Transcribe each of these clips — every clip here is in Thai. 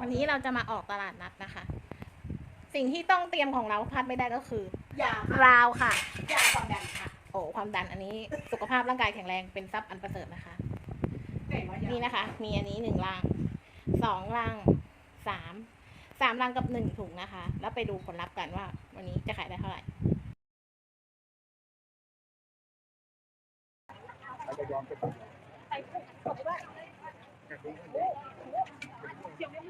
วันนี้เราจะมาออกตลาดนัดนะคะ สิ่งที่ต้องเตรียมของเราพลาดไม่ได้ก็คือ ยาค่ะราวค่ะ ยาความดันค่ะโอ้ความดันอันนี้สุขภาพร่างกายแข็งแรงเป็นทรัพย์อันประเสริฐนะคะ ไหนวะยานี่นะคะ มีอันนี้หนึ่งลังสองลังสามสามลังกับหนึ่งถุงนะคะ แล้วไปดูผลลัพธ์กันว่า วันนี้จะขายได้เท่าไหร่เนี่ยใส่เลยอ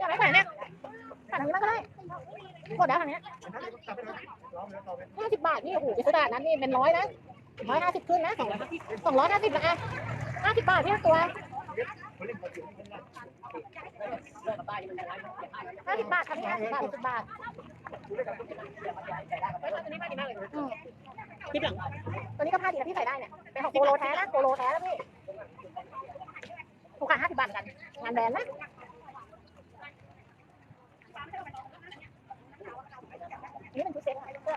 ยากไม่ใส่เนี่ยใส่ ทางนี้บ้างก็ได้หมดแล้วทางเนี้ห้าสิบบาทนี่โอ้โหไปซื้อตลาดนั้นนี่เป็นร้อยนะร้อยห้าสิบขึ้นนะสองร้อยสองร้อยห้าสิบละอะห้าสิบบาทที่ตัวห้าสิบบาททำห้าสิบบาทสิบบาทอืมตัวนี้ก็ผ้าดีนะพี่ใส่ได้เนี่ยเป็นของโปโลแท้นะโปโลแท้แล้วพี่ถูกค่ะห้าสิบบาทกันงานแบรนด์นะ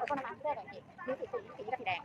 นี่เป็นชุดเซ็ตค่ะเสื้อเลือกับกางเกงมีสีสีสีกับสีแดง